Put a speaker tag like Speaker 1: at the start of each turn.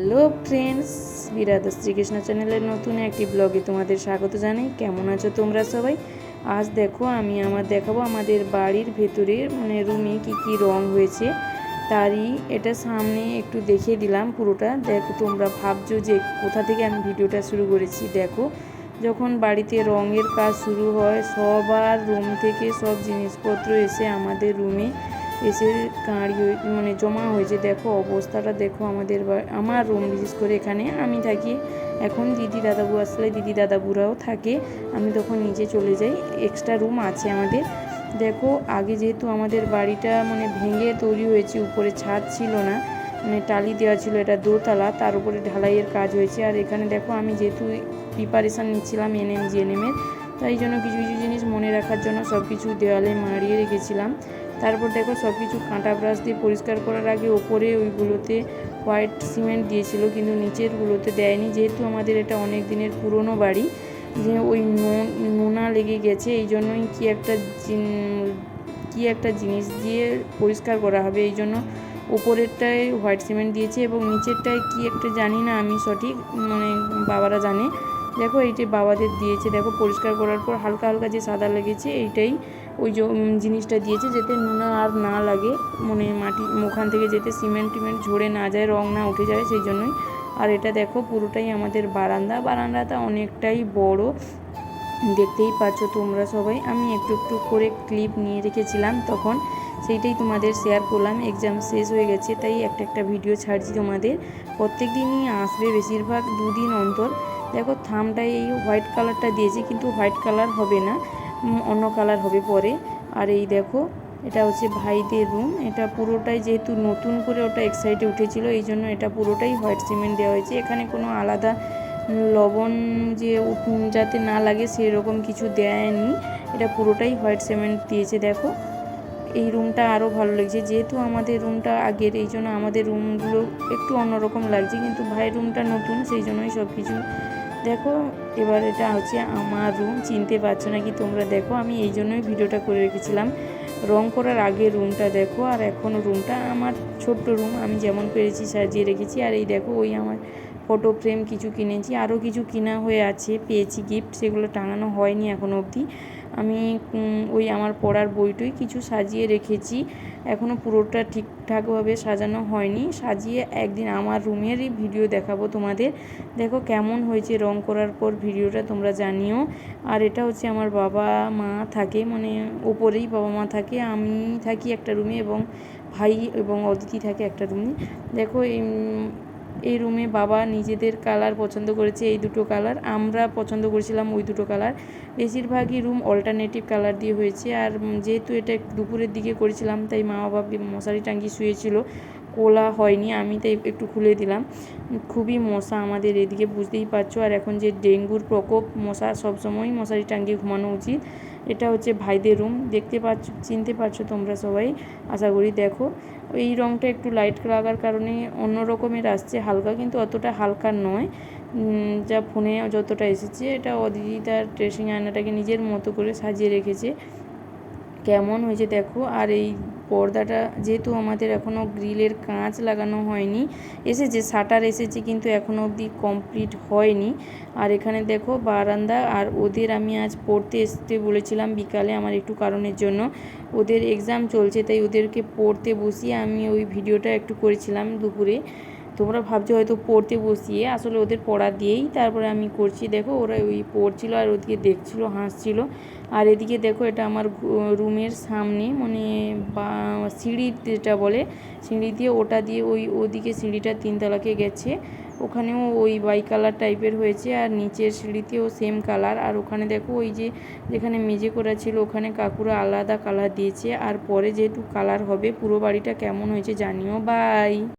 Speaker 1: Hello friends বিরাধা Shrikrishna চ্যানেলের নতুন একটি ব্লগে তোমাদের স্বাগত জানাই। কেমন আছো তোমরা সবাই? আজ দেখো, আমি আমার দেখাবো আমাদের বাড়ির ভেতরে মানে রুমে কি কি রং হয়েছে। তারই এটা সামনে একটু দেখিয়ে দিলাম পুরোটা। দেখো, তোমরা ভাবছ যে কোথা থেকে আমি ভিডিওটা শুরু করেছি। দেখো, যখন বাড়িতে রঙের কাজ শুরু হয়, সবার রুম থেকে সব জিনিসপত্র এসে আমাদের রুমে এসে কাঁড়ি হয়ে- মানে জমা হয়েছে। দেখো অবস্থাটা দেখো আমাদের আমার রুম বিশেষ করে এখানে। আমি থাকি, এখন দিদি দাদাবু আসলে দিদি দাদাবুরাও থাকে। আমি তখন নিচে চলে যাই। এক্সট্রা রুম আছে আমাদের। দেখো আগে যেহেতু আমাদের বাড়িটা মানে ভেঙে তৈরি হয়েছে, উপরে ছাদ ছিল না মানে টালি দেওয়া ছিল এটা দোতলা, তার উপরে ঢালাইয়ের কাজ হয়েছে। আর এখানে দেখো আমি যেহেতু প্রিপারেশান নিচ্ছিলাম এনএম জিএনএমের তাই জন্য কিছু কিছু জিনিস মনে রাখার জন্য সব কিছু দেওয়ালে মারিয়ে রেখেছিলাম। তারপর দেখো সব কিছু কাঁটা ব্রাশ দিয়ে পরিষ্কার করার আগে ওপরে ওইগুলোতে হোয়াইট সিমেন্ট দিয়েছিল, কিন্তু নিচেরগুলোতে দেয়নি। যেহেতু আমাদের এটা অনেক দিনের পুরনো বাড়ি, যে ওই নোনা লেগে গেছে এই জন্যই কি একটা কি একটা জিনিস দিয়ে পরিষ্কার করা হবে এই জন্য ওপরেরটায় হোয়াইট সিমেন্ট দিয়েছে এবং নিচেরটায় কি একটা জানি না আমি সঠিক মানে বাবারা জানে। দেখো এইটাই বাবাদের দিয়েছে, দেখো পরিষ্কার করার পর হালকা হালকা যে সাদা লেগেছে, এইটাই ওই জিনিসটা দিয়েছে যাতে নোনা আর না লাগে। মানে মাটি, ওখান থেকে যেতে সিমেন্ট টিমেন্ট ঝরে না যায়, রং না উঠে যায়, সেই জন্যই। আর এটা দেখো পুরোটাই আমাদের বারান্দা। বারান্দাটা অনেকটাই বড়। দেখতেই পাচ্ছ তোমরা সবাই। আমি একটু একটু করে ক্লিপ নিয়ে রেখেছিলাম তখন। সেইটাই তোমাদের শেয়ার করলাম। এক্সাম শেষ হয়ে গেছে, তাই একটা একটা ভিডিও ছাড়ছি তোমাদের। প্রত্যেক দিনই আসবে বেশিরভাগ দুদিন অন্তর। দেখো থামটাই এই হোয়াইট কালারটা দিয়েছে, কিন্তু হোয়াইট কালার হবে না। অন্য কালার হবে পরে। আর এই দেখো, এটা হচ্ছে ভাইদের রুম এটা পুরোটাই যেহেতু নতুন করে ওটা এক সাইডে উঠেছিল, এই জন্য এটা পুরোটাই হোয়াইট সিমেন্ট দেওয়া হয়েছে। এখানে কোনো আলাদা লবণ যে যাতে না লাগে সেরকম কিছু দেয়নি। এটা পুরোটাই হোয়াইট সিমেন্ট দিয়েছে, দেখো। এই রুমটা আরও ভালো লাগছে। যেহেতু আমাদের রুমটা আগের, এই জন্য আমাদের রুমগুলো একটু অন্যরকম লাগছে। কিন্তু ভাই রুমটা নতুন, সেই জন্যই সব কিছু দেখো, এবার এটা হচ্ছে আমার রুম চিনতে পারছ নাকি তোমরা? দেখো, আমি এই জন্যই ভিডিওটা করে রেখেছিলাম। রং করার আগে রুমটা দেখো, আর এখনও রুমটা আমার ছোট্ট রুম আমি যেমন পেরেছি সাজিয়ে রেখেছি। আর এই দেখো, ওই আমার ফটো ফ্রেম কিছু কিনেছি, আরও কিছু কিনা হয়ে আছে, পেয়েছি গিফট সেগুলো টাঙানো হয়নি এখনও অবধি। আমি ওই আমার পড়ার বইটই কিছু সাজিয়ে রেখেছি এখনও পুরোটা ঠিকঠাকভাবে সাজানো হয়নি। সাজিয়ে একদিন আমার রুমেরই ভিডিও দেখাবো তোমাদের। দেখো কেমন হয়েছে রং করার পর ভিডিওটা, তোমরা জানিও। আর এটা হচ্ছে আমার বাবা মা থাকে মানে ওপরেই বাবা মা থাকে, আমি থাকি একটা রুমে এবং ভাই এবং অদিতি থাকে একটা রুমে। দেখো এই এই রুমে বাবা নিজেদের কালার পছন্দ করেছে, এই দুটো কালার। আমরা পছন্দ করেছিলাম ওই দুটো কালার। বেশিরভাগই রুম অল্টারনেটিভ কালার দিয়ে হয়েছে। আর যেহেতু এটা দুপুরের দিকে করেছিলাম, তাই মা বাবা মশারি টাঙ্গি শুয়েছিল। কোলা হয়নি, আমি তাই একটু খুলে দিলাম। খুবই মশা আমাদের এদিকে, বুঝতেই পারছ। আর এখন যে ডেঙ্গুর প্রকোপ, মশা সবসময় মশারি টাঙ্গিয়ে ঘুমানো উচিত। এটা হচ্ছে ভাইদের রুম দেখতে পাচ্ছ, চিনতে পারছ তোমরা সবাই, আশা করি দেখো। এই রঙটা একটু লাইট লাগার কারণে অন্য রকমের আসছে, হালকা কিন্তু অতটা হালকা নয়। যা ফোনে যতটা এসেছে, এটা অদিতি তার ড্রেসিং আয়নাটাকে নিজের মতো করে সাজিয়ে রেখেছে। কেমন হয়েছে দেখো। আর এই পর্দাটা যেহেতু আমাদের এখনও গ্রিলের কাঁচ লাগানো হয়নি, এসেছে, শাটার এসেছে কিন্তু এখনও অবধি কমপ্লিট হয়নি। আর এখানে দেখো বারান্দা, আর ওদের আমি আজ পড়তে আসতে বলেছিলাম বিকালে আমার একটু কারণের জন্য। ওদের এক্সাম চলছে, তাই ওদেরকে পড়তে বসিয়ে আমি ওই ভিডিওটা একটু করেছিলাম দুপুরে। তোমরা ভাবছ হয়তো পড়তে বসিয়ে আসলে ওদের পড়া দিয়েই তারপরে আমি করছি। দেখো ওরা ওই পড়ছিল আর ওদিকে দেখছিল, হাসছিল। আর এদিকে দেখো এটা আমার রুমের সামনে মানে বা, সিঁড়ি যেটা বলে, সিঁড়ি দিয়ে ওটা দিয়ে ওই ওদিকে সিঁড়িটা তিনতলাকে গেছে। ওখানেও ওই বাই কালার টাইপের হয়েছে আর নিচের সিঁড়িতেও সেম কালার আর ওখানে দেখো ওই যে যেখানে মেজে করা ছিল ওখানে কাকুরা আলাদা কালার দিয়েছে। আর পরে যেহেতু কালার হবে পুরো বাড়িটা কেমন হয়েছে জানিও। বাই